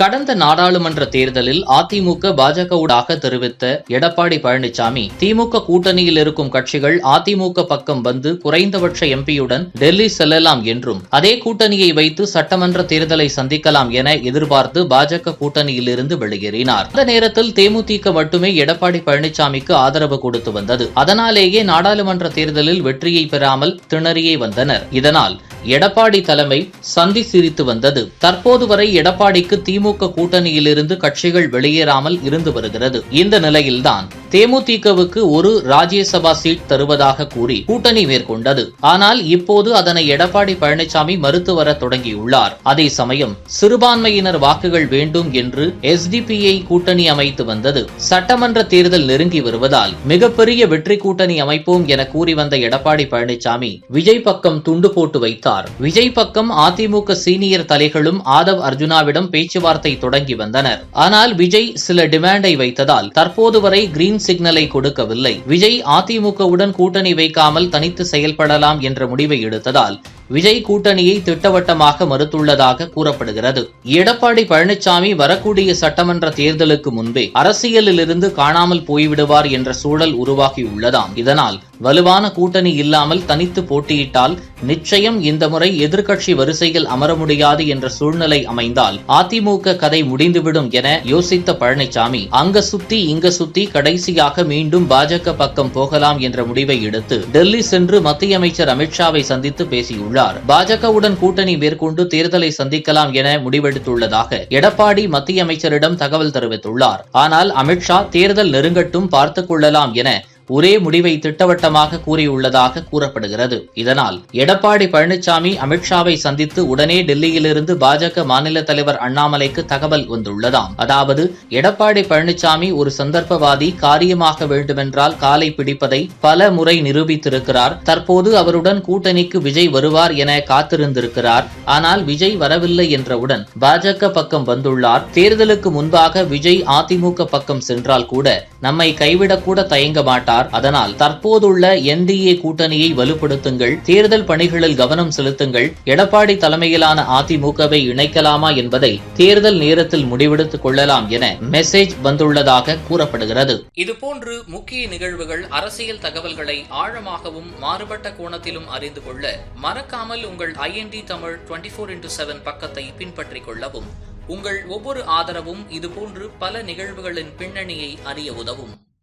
கடந்த நாடாளுமன்ற தேர்தலில் அதிமுக பாஜகவுடாக தெரிவித்த எடப்பாடி பழனிசாமி திமுக கூட்டணியில் இருக்கும் கட்சிகள் அதிமுக பக்கம் வந்து குறைந்தபட்ச எம்பியுடன் டெல்லி செல்லலாம் என்றும் அதே கூட்டணியை வைத்து சட்டமன்ற தேர்தலை சந்திக்கலாம் என எதிர்பார்த்து பாஜக கூட்டணியில் இருந்து வெளியேறினார். அந்த நேரத்தில் தேமுதிக மட்டுமே எடப்பாடி பழனிசாமிக்கு ஆதரவு கொடுத்து வந்தது. அதனாலேயே நாடாளுமன்ற தேர்தலில் வெற்றியை பெறாமல் திணறியே வந்தனர். இதனால் எடப்பாடி தலைமை சந்தி சிரித்து வந்தது. தற்போது வரை எடப்பாடிக்கு திமுக கூட்டணியிலிருந்து கட்சிகள் வெளியேறாமல் இருந்து வருகிறது. இந்த நிலையில்தான் தேமுதிகவுக்கு ஒரு ராஜ்யசபா சீட் தருவதாக கூறி கூட்டணி மேற்கொண்டது. ஆனால் இப்போது அதனை எடப்பாடி பழனிசாமி மறுத்து வர தொடங்கியுள்ளார். அதே சமயம் சிறுபான்மையினர் வாக்குகள் வேண்டும் என்று எஸ்டிபிஐ கூட்டணி அமைத்து வந்தது. சட்டமன்ற தேர்தல் நெருங்கி வருவதால் மிகப்பெரிய வெற்றி கூட்டணி அமைப்போம் என கூறி வந்த எடப்பாடி பழனிசாமி விஜய் பக்கம் துண்டு போட்டு வைத்தார். விஜய் பக்கம் அதிமுக சீனியர் தலைகளும் ஆதவ் அர்ஜுனாவிடம் பேச்சுவார்த்தை தொடங்கி வந்தனர். ஆனால் விஜய் சில டிமாண்டை வைத்ததால் தற்போது வரை கிரீன் சிக்னலை கொடுக்கவில்லை. விஜய் அதிமுகவுடன் கூட்டணி வைக்காமல் தனித்து செயல்படலாம் என்ற முடிவை எடுத்ததால் விஜய் கூட்டணியை திட்டவட்டமாக மறுத்துள்ளதாக கூறப்படுகிறது. எடப்பாடி பழனிசாமி வரக்கூடிய சட்டமன்ற தேர்தலுக்கு முன்பே அரசியலிலிருந்து காணாமல் போய்விடுவார் என்ற சூழல் உருவாகியுள்ளதாம். இதனால் வலுவான கூட்டணி இல்லாமல் தனித்து போட்டியிட்டால் நிச்சயம் இந்த முறை எதிர்க்கட்சி வரிசையில் அமர முடியாது என்ற சூழ்நிலை அமைந்தால் அதிமுக கதை முடிந்துவிடும் என யோசித்த பழனிசாமி அங்க சுத்தி இங்க சுத்தி கடைசியாக மீண்டும் பாஜக பக்கம் போகலாம் என்ற முடிவை எடுத்து டெல்லி சென்று மத்திய அமைச்சர் அமித்ஷாவை சந்தித்து பேசியுள்ளார். பாஜகவுடன் கூட்டணி மேற்கொண்டு தேர்தலை சந்திக்கலாம் என முடிவெடுத்துள்ளதாக எடப்பாடி மத்திய அமைச்சரிடம் தகவல் தெரிவித்துள்ளார். ஆனால் அமித்ஷா தேர்தல் நெருங்கட்டும் பார்த்துக் கொள்ளலாம் என ஒரே முடிவை திட்டவட்டமாக கூறியுள்ளதாக கூறப்படுகிறது. இதனால் எடப்பாடி பழனிசாமி அமித்ஷாவை சந்தித்து உடனே டெல்லியிலிருந்து பாஜக மாநில தலைவர் அண்ணாமலைக்கு தகவல் வந்துள்ளதாம். அதாவது எடப்பாடி பழனிசாமி ஒரு சந்தர்ப்பவாதி காரியமாக வேண்டுமென்றால் காலை பிடிப்பதை பல முறை நிரூபித்திருக்கிறார். தற்போது அவருடன் கூட்டணிக்கு விஜய் வருவார் என காத்திருந்திருக்கிறார். ஆனால் விஜய் வரவில்லை என்றவுடன் பாஜக பக்கம் வந்துள்ளார். தேர்தலுக்கு முன்பாக விஜய் அதிமுக பக்கம் சென்றால் கூட நம்மை கைவிடக்கூட தயங்க மாட்டார். அதனால் தற்போதுள்ள என்டிஏ கூட்டணியை வலுப்படுத்துங்கள் தேர்தல் பணிகளில் கவனம் செலுத்துங்கள் எடப்பாடி தலைமையிலான அதிமுகவை இணைக்கலாமா என்பதை தேர்தல் நேரத்தில் முடிவெடுத்துக் கொள்ளலாம் என மெசேஜ் வந்துள்ளதாக கூறப்படுகிறது. இதுபோன்று முக்கிய நிகழ்வுகள் அரசியல் தகவல்களை ஆழமாகவும் மாறுபட்ட கோணத்திலும் அறிந்து கொள்ள மறக்காமல் உங்கள் IND Tamil twenty four into seven பக்கத்தை பின்பற்றிக் கொள்ளவும். உங்கள் ஒவ்வொரு ஆதரவும் இதுபோன்று பல நிகழ்வுகளின் பின்னணியை அறிய உதவும்.